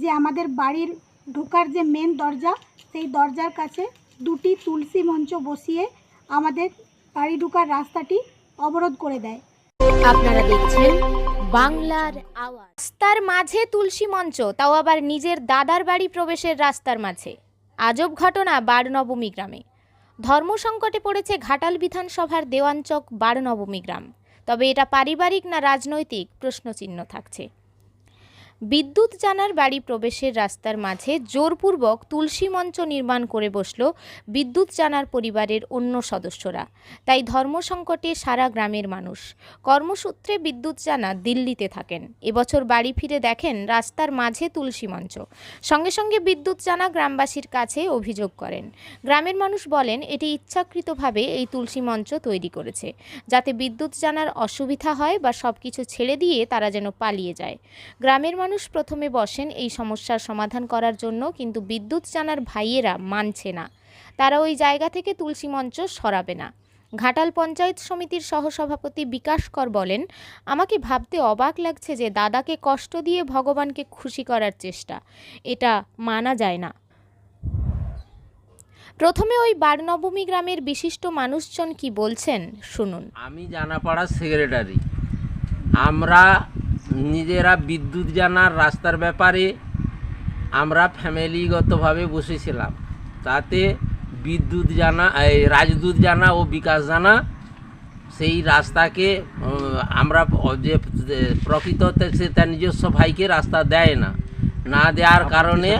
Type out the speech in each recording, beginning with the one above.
যে আমাদের বাড়ির ঢোকার যে মেন দরজা, সেই দরজার কাছে দুটি তুলসী মঞ্চ বসিয়ে আমাদের বাড়ি ঢোকার রাস্তাটি অবরোধ করে দেয়। আপনারা দেখছেন বাংলার আওয়াজ। রাস্তার মাঝে তুলসী মঞ্চ, তাও আবার নিজের দাদার বাড়ি প্রবেশের রাস্তার মাঝে। আজব ঘটনা বারনবমী গ্রামে। ধর্ম সংকটে পড়েছে ঘাটাল বিধানসভার দেওয়ানচক বারনবমী গ্রাম। তবে এটা পারিবারিক না রাজনৈতিক, প্রশ্নচিহ্ন থাকছে। বিদ্যুৎ জানার বাড়ি প্রবেশের রাস্তার মাঝে জোরপূর্বক তুলসী মঞ্চ নির্মাণ করে বসল বিদ্যুৎ জানার পরিবারের অন্য সদস্যরা। তাই ধর্মসংকটে সারা গ্রামের মানুষ। কর্মসূত্রে বিদ্যুৎ জানা দিল্লিতে থাকেন। এবছর বাড়ি ফিরে দেখেন রাস্তার মাঝে তুলসী মঞ্চ। সঙ্গে সঙ্গে বিদ্যুৎ জানা গ্রামবাসীর কাছে অভিযোগ করেন। গ্রামের মানুষ বলেন, এটি ইচ্ছাকৃতভাবে এই তুলসী মঞ্চ তৈরি করেছে। যাতে বিদ্যুৎ জানার অসুবিধা হয় বা সব কিছু ছেড়ে দিয়ে তারা যেন পালিয়ে যায়। গ্রামের প্রথমে বসেন এই সমস্যার সমাধান করার জন্য, কিন্তু বিদ্যুৎ জানার ভাইয়েরা মানছে না। তারা ওই জায়গা থেকে তুলসী মঞ্চ সরাবে না। ঘাটাল পঞ্চায়েত সমিতির সহসভাপতি বিকাশ কর বলেন, আমাকে ভাবতে অবাক লাগছে যে দাদাকে কষ্ট দিয়ে ভগবানকে খুশি করার চেষ্টা। এটা মানা যায় না। প্রথমে ওই বারনবমী গ্রামের বিশিষ্ট মানুষজন কি বলছেন, শুনুন। আমি জানাপাড়ার সেক্রেটারি। আমরা নিজেরা বিদ্যুৎ জানার রাস্তার ব্যাপারে আমরা ফ্যামিলিগতভাবে বসেছিলাম। তাতে বিদ্যুৎ জানা, এই রাজদূত জানা ও বিকাশ জানা, সেই রাস্তাকে আমরা যে প্রকৃততে সে তার নিজস্ব ভাইকে রাস্তা দেয় না। না দেওয়ার কারণে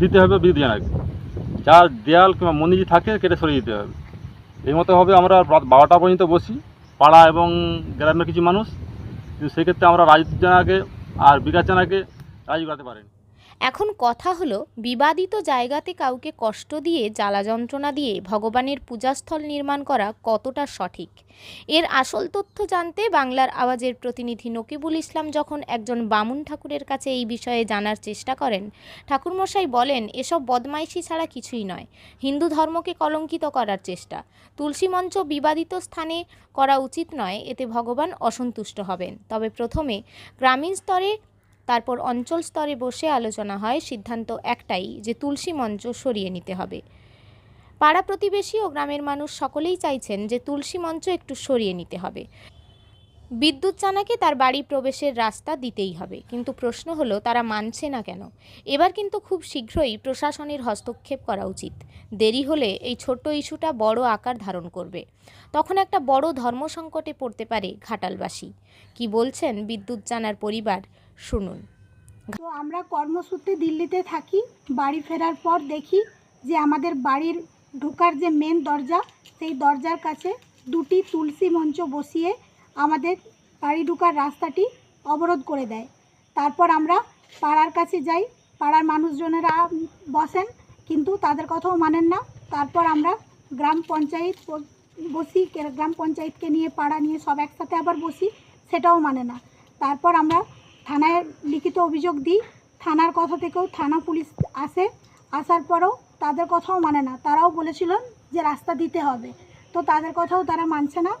দিতে হবে বিদ্যুৎ জানাকে যার দেয়াল কিংবা মন্দির থাকে কেটে সরিয়ে দিতে হবে। এই মতো হবে আমরা বারোটা পর্যন্ত বসি, পাড়া এবং গ্রামের কিছু মানুষ। কিন্তু সেক্ষেত্রে আমরা রাজীব জানাকে আর বিকাশ জানাকে রাজি করাতে পারিনি। এখন কথা হলো, বিবাদিত জায়গাতে কাউকে কষ্ট দিয়ে, জ্বালা যন্ত্রণা দিয়ে ভগবানের পূজাস্থল নির্মাণ করা কতটা সঠিক? এর আসল তথ্য জানতে বাংলার আওয়াজের প্রতিনিধি নকিবুল ইসলাম যখন একজন বামুন ঠাকুরের কাছে এই বিষয়ে জানার চেষ্টা করেন, ঠাকুরমশাই বলেন, এসব বদমাইশি ছাড়া কিছুই নয়। হিন্দু ধর্মকে কলঙ্কিত করার চেষ্টা। তুলসী মঞ্চ বিবাদিত স্থানে করা উচিত নয়, এতে ভগবান অসন্তুষ্ট হবেন। তবে প্রথমে গ্রামীণ স্তরে তারপর অঞ্চল স্তরে বসে আলোচনা হয় সিদ্ধান্ত একটাই যে তুলসী মঞ্চ সরিয়ে নিতে হবে। পাড়া প্রতিবেশী ও গ্রামের মানুষ সকলেই চাইছেন যে তুলসী মঞ্চ একটু সরিয়ে নিতে হবে। বিদ্যুৎ চানাকে তার বাড়ি প্রবেশের রাস্তা দিতেই হবে, কিন্তু প্রশ্ন হলো তারা মানছে না কেন? এবার কিন্তু খুব শীঘ্রই প্রশাসনের হস্তক্ষেপ করা উচিত। দেরি হলে এই ছোট্ট ইস্যুটা বড় আকার ধারণ করবে। তখন একটা বড় ধর্ম সংকটে পড়তে পারে ঘাটালবাসী। কি বলছেন বিদ্যুৎ জানার পরিবার? শুনুন। তো আমরা কর্মসূত্রে দিল্লিতে থাকি, বাড়ি ফেরার পর দেখি যে আমাদের বাড়ির ঢোকার যে মেন দরজা, সেই দরজার কাছে দুটি তুলসী মঞ্চ বসিয়ে আমাদের বাড়ি ঢোকার রাস্তাটি অবরোধ করে দেয়। তারপর আমরা পাড়ার কাছে যাই, পাড়ার মানুষজনেরা বসেন, কিন্তু তাদের কথাও মানেন না। তারপর আমরা গ্রাম পঞ্চায়েত বসি, গ্রাম পঞ্চায়েতকে নিয়ে, পাড়া নিয়ে সব একসাথে আবার বসি, সেটাও মানে না। তারপর আমরা থানায় লিখিত অভিযোগ দিই। থানার কথা থেকেও থানা পুলিশ আসে। আসার পরেও তাদের কথাও মানে না। তারাও বলেছিলেন যে রাস্তা দিতে হবে। তো তাদের কথাও তারা মানছে না।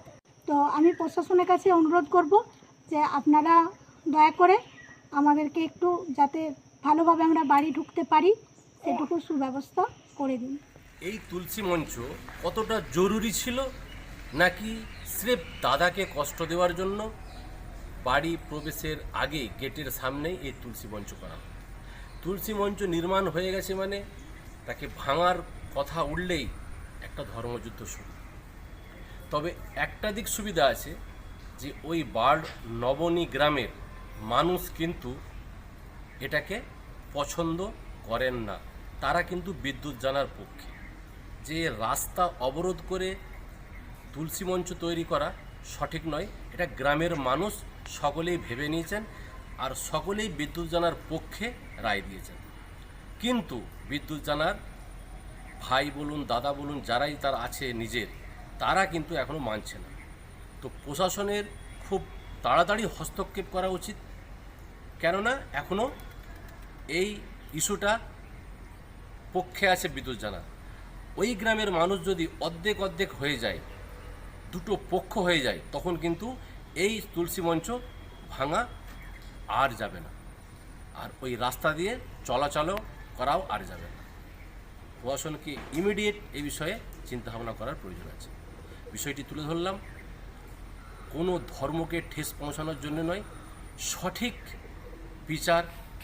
তো আমি প্রশাসনের কাছে অনুরোধ করব যে আপনারা দয়া করে আমাদেরকে একটু যাতে ভালোভাবে আমরা বাড়ি ঢুকতে পারি, সেটুকু সুব্যবস্থা করে দিন। এই তুলসী মঞ্চ কতটা জরুরি ছিল? নাকি স্রেফ দাদাকে কষ্ট দেওয়ার জন্য? বাড়ি প্রবেশের আগে গেটের সামনেই এই তুলসী মঞ্চ করা। তুলসী মঞ্চ নির্মাণ হয়ে গেছে মানে তাকে ভাঙার কথা উঠলেই একটা ধর্মযুদ্ধ শুরু। তবে একটা দিক সুবিধা আছে যে ওই বার্ড নবনী গ্রামের মানুষ কিন্তু এটাকে পছন্দ করেন না। তারা কিন্তু বিদ্যুৎ জানার পক্ষে। যে রাস্তা অবরোধ করে তুলসী মঞ্চ তৈরি করা সঠিক নয়, এটা গ্রামের মানুষ সকলেই ভেবে নিয়েছেন আর সকলেই বিদ্যুৎ জানার পক্ষে রায় দিয়েছেন। কিন্তু বিদ্যুৎ জানার ভাই বলুন, দাদা বলুন, যারাই তার আছে নিজের, তারা কিন্তু এখনও মানছে না। তো প্রশাসনের খুব তাড়াতাড়ি হস্তক্ষেপ করা উচিত, কেননা এখনও এই ইস্যুটা পক্ষে আছে বিদ্যুৎ জানা ওই গ্রামের মানুষ যদি অর্ধেক অর্ধেক হয়ে যায়, দুটো পক্ষ হয়ে যায়, তখন কিন্তু এই তুলসী মঞ্চ ভাঙা আর যাবে না। আর ওই রাস্তা দিয়ে চলাচলও করাও আর যাবে না। প্রশাসনকে ইমিডিয়েট এই বিষয়ে চিন্তা ভাবনা করার প্রয়োজন আছে। বিষয়টি তুলে ধরলাম। কোনো ধর্মকে ঠেস পৌঁছানোর জন্য নয়, সঠিক বিচার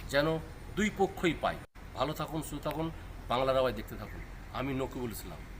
যেন দুই পক্ষই পায়। ভালো থাকুন, সুস্থ থাকুন, বাংলার আওয়াজ দেখতে থাকুন। আমি নকিবুল ইসলাম।